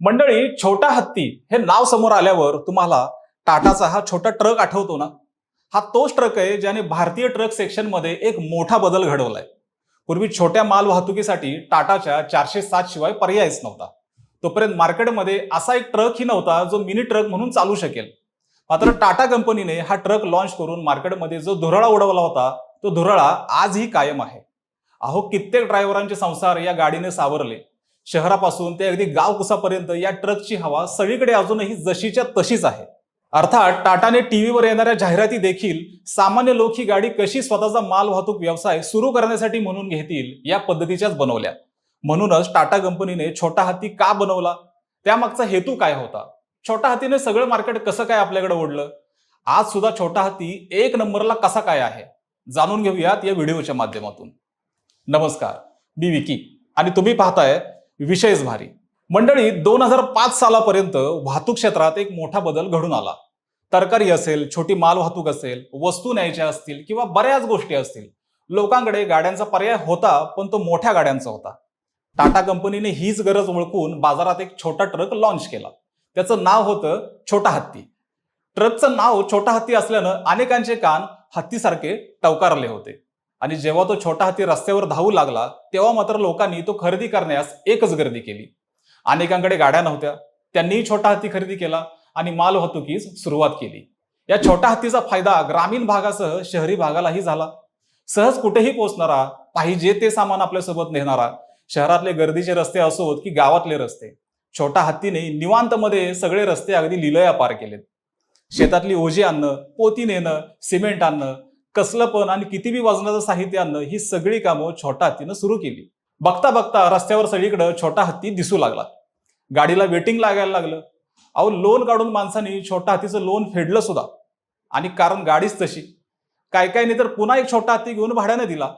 मंडळी छोटा हत्ती हे नाव समोर आल्यावर तुम्हाला टाटाचा हा छोटा ट्रक आठवतो ना? हा तोच ट्रक आहे ज्याने भारतीय ट्रक सेक्शनमध्ये एक मोठा बदल घडवलाय. पूर्वी छोट्या माल वाहतुकीसाठी टाटाच्या चारशे सात शिवाय पर्यायच नव्हता. तोपर्यंत मार्केटमध्ये असा एक ट्रकही नव्हता जो मिनी ट्रक म्हणून चालू शकेल. मात्र टाटा कंपनीने हा ट्रक लॉन्च करून मार्केटमध्ये जो धुरळा उडवला होता तो धुरळा आजही कायम आहे. अहो कित्येक ड्रायव्हरांचे संसार या गाडीने सावरले. शहरापासून ते अगदी गाव कुसापर्यंत या ट्रकची हवा सगळीकडे अजूनही जशीच्या तशीच आहे. अर्थात टाटाने टीव्हीवर येणाऱ्या जाहिराती देखील सामान्य लोक ही गाडी कशी स्वतःचा माल वाहतूक व्यवसाय सुरू करण्यासाठी म्हणून घेतील या पद्धतीच्याच बनवल्या. म्हणूनच टाटा कंपनीने छोटा हत्ती का बनवला? त्यामागचा हेतू काय होता? छोटा हत्तीने सगळं मार्केट कसं काय आपल्याकडे ओढलं? आज सुद्धा छोटा हत्ती एक नंबरला कसा काय आहे? जाणून घेऊयात या व्हिडिओच्या माध्यमातून. नमस्कार मी विकी आणि तुम्ही पाहताय विषयच भारी. मंडळी दोन हजार पाच सालापर्यंत वाहतूक क्षेत्रात एक मोठा बदल घडून आला. तरकारी असेल छोटी माल वाहतूक असेल वस्तू न्यायच्या असतील किंवा बऱ्याच गोष्टी असतील लोकांकडे गाड्यांचा पर्याय होता पण तो मोठ्या गाड्यांचा होता. टाटा कंपनीने हीच गरज ओळखून बाजारात एक छोटा ट्रक लॉन्च केला. त्याचं नाव होतं छोटा हत्ती. ट्रकचं नाव छोटा हत्ती असल्यानं अनेकांचे कान हत्तीसारखे टवकारले होते. आणि जेव्हा तो छोटा हत्ती रस्त्यावर धावू लागला तेव्हा मात्र लोकांनी तो खरेदी करण्यास एकच गर्दी केली. अनेकांकडे गाड्या नव्हत्या. त्यांनीही छोटा हत्ती खरेदी केला आणि माल वाहतुकीस सुरुवात केली. या छोट्या हत्तीचा फायदा ग्रामीण भागासह शहरी भागालाही झाला. सहज कुठेही पोहोचणारा पाहिजे ते सामान आपल्यासोबत नेणारा शहरातले गर्दीचे रस्ते असोत की गावातले रस्ते छोटा हत्तीने निवांतमध्ये सगळे रस्ते अगदी लिलया पार केलेत. शेतातली ओझी आणणं पोती नेणं सिमेंट आणणं कसलं पण आणि किती बी वजनाचं साहित्य आणणं ही सगळी कामं छोटा हत्तीनं सुरू केली. बघता बघता रस्त्यावर सगळीकडं छोटा हत्ती दिसू लागला. गाडीला वेटिंग लागायला लागलं. अहो लोन काढून माणसाने छोटा हत्तीचं लोन फेडलं सुद्धा. आणि कारण गाडीच तशी. काय नाही तर पुन्हा एक छोटा हत्ती घेऊन भाड्याने दिला.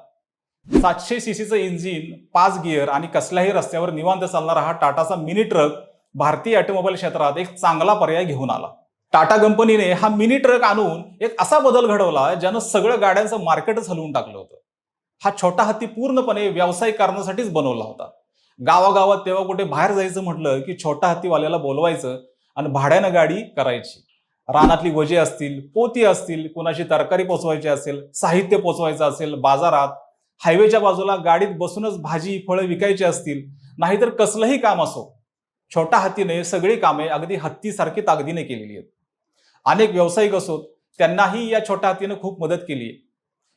सातशे सीसीचं इंजिन पाच गिअर आणि कसल्याही रस्त्यावर निवांत चालणारा हा टाटाचा मिनी ट्रक भारतीय ऑटोमोबाईल क्षेत्रात एक चांगला पर्याय घेऊन आला. टाटा कंपनीने हा मिनी ट्रक आणून एक असा बदल घडवला ज्यानं सगळं गाड्यांचं मार्केटच हलवून टाकलं होतं. हा छोटा हत्ती पूर्णपणे व्यावसायिक कारणासाठीच बनवला होता. गावागावात तेव्हा कुठे बाहेर जायचं म्हटलं की छोटा हत्तीवाल्याला बोलवायचं आणि भाड्यानं गाडी करायची. रानातली वजे असतील पोती असतील कुणाची तरकारी पोचवायची असेल साहित्य पोचवायचं असेल बाजारात हायवेच्या बाजूला गाडीत बसूनच भाजी फळं विकायची असतील नाहीतर कसलंही काम असो छोटा हत्तीने सगळी कामे अगदी हत्तीसारखी ताकदीने केलेली आहेत. अनेक व्यावसायिक असोत त्यांनाही या छोट्या हातीनं खूप मदत केली.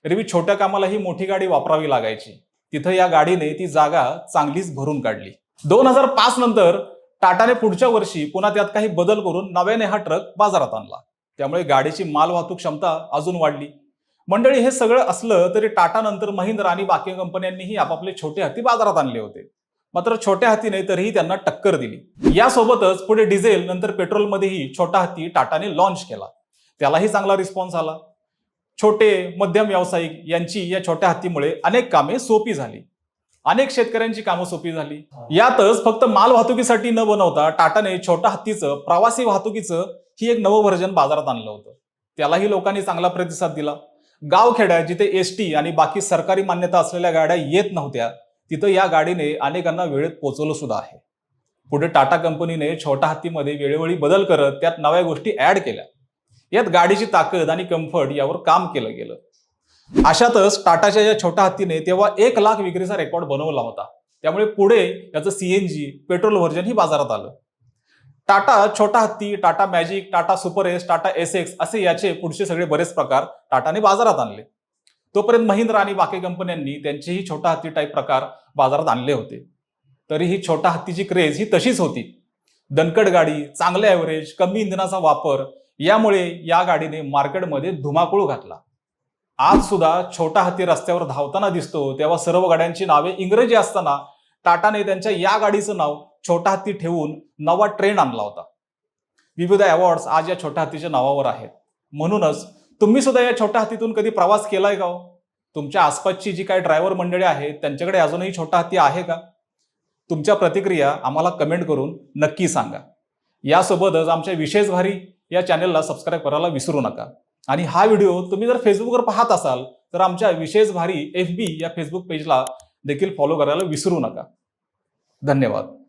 एरवी छोट्या कामालाही मोठी गाडी वापरावी लागायची. तिथं या गाडीने ती जागा चांगलीच भरून काढली. दोन हजार पाच नंतर टाटाने पुढच्या वर्षी पुन्हा त्यात काही बदल करून नव्याने हा ट्रक बाजारात आणला. त्यामुळे गाडीची माल वाहतूक क्षमता अजून वाढली. मंडळी हे सगळं असलं तरी टाटा नंतर महिंद्रा आणि बाकी कंपन्यांनीही आपापले छोटे हत्ती बाजारात आणले होते. मात्र छोट्या हातीने तरीही त्यांना टक्कर दिली. यासोबतच पुढे डिझेल नंतर पेट्रोलमध्येही छोटा हत्ती टाटाने लॉन्च केला. त्यालाही चांगला रिस्पॉन्स आला. छोटे मध्यम व्यावसायिक यांची या छोट्या हत्तीमुळे अनेक कामे सोपी झाली. अनेक शेतकऱ्यांची कामं सोपी झाली. यातच फक्त माल वाहतुकीसाठी न बनवता टाटाने छोटा हत्तीचं प्रवासी वाहतुकीचं ही एक नवं व्हर्जन बाजारात आणलं होतं. त्यालाही लोकांनी चांगला प्रतिसाद दिला. गावखेड्या जिथे एस टी आणि बाकी सरकारी मान्यता असलेल्या गाड्या येत नव्हत्या तिथं या गाडीने अनेकांना वेळेत पोचवलं सुद्धा आहे. पुढे टाटा कंपनीने छोटा हत्तीमध्ये वेळोवेळी बदल करत त्यात नव्या गोष्टी ऍड केल्या. यात गाडीची ताकद आणि कम्फर्ट यावर काम केलं गेलं. अशातच टाटाच्या या छोट्या हत्तीने तेव्हा एक लाख विक्रीचा रेकॉर्ड बनवला होता. त्यामुळे पुढे याचं सीएनजी पेट्रोल व्हर्जन ही बाजारात आलं. Tata Chhota Hathi Tata magic Tata super ace Tata ace X असे याचे पुढचे सगळे बरेच प्रकार टाटाने बाजारात आणले. तोपर्यंत महिंद्रा आणि बाकी कंपन्यांनी त्यांचेही छोटा हत्ती टाईप प्रकार बाजारात आणले होते. तरी ही छोटा हत्तीची क्रेज ही तशीच होती. दणकट गाडी चांगले ॲव्हरेज कमी इंधनाचा वापर यामुळे या गाडीने मार्केटमध्ये धुमाकूळ घातला. आज सुद्धा छोटा हत्ती रस्त्यावर धावताना दिसतो तेव्हा सर्व गाड्यांची नावे इंग्रजी असताना टाटाने त्यांच्या या गाडीचं नाव छोटा हत्ती ठेवून नवा ट्रेंड आणला होता. विविध अवॉर्ड्स आज या छोट्या हत्तीच्या नावावर आहेत. म्हणूनच तुम्ही सुद्धा या छोट्या हातीतून कधी प्रवास केलाय का हो? तुमच्या आसपासची जी काही ड्रायव्हर मंडळी आहेत त्यांच्याकडे अजूनही छोटा हाती आहे का? तुमच्या प्रतिक्रिया आम्हाला कमेंट करून नक्की सांगा. यासोबतच आमच्या विशेष भारी या चॅनेलला सबस्क्राईब करायला विसरू नका. आणि हा व्हिडिओ तुम्ही जर फेसबुकवर पाहत असाल तर आमच्या विशेष भारी एफ बी या फेसबुक पेजला देखील फॉलो करायला विसरू नका. धन्यवाद.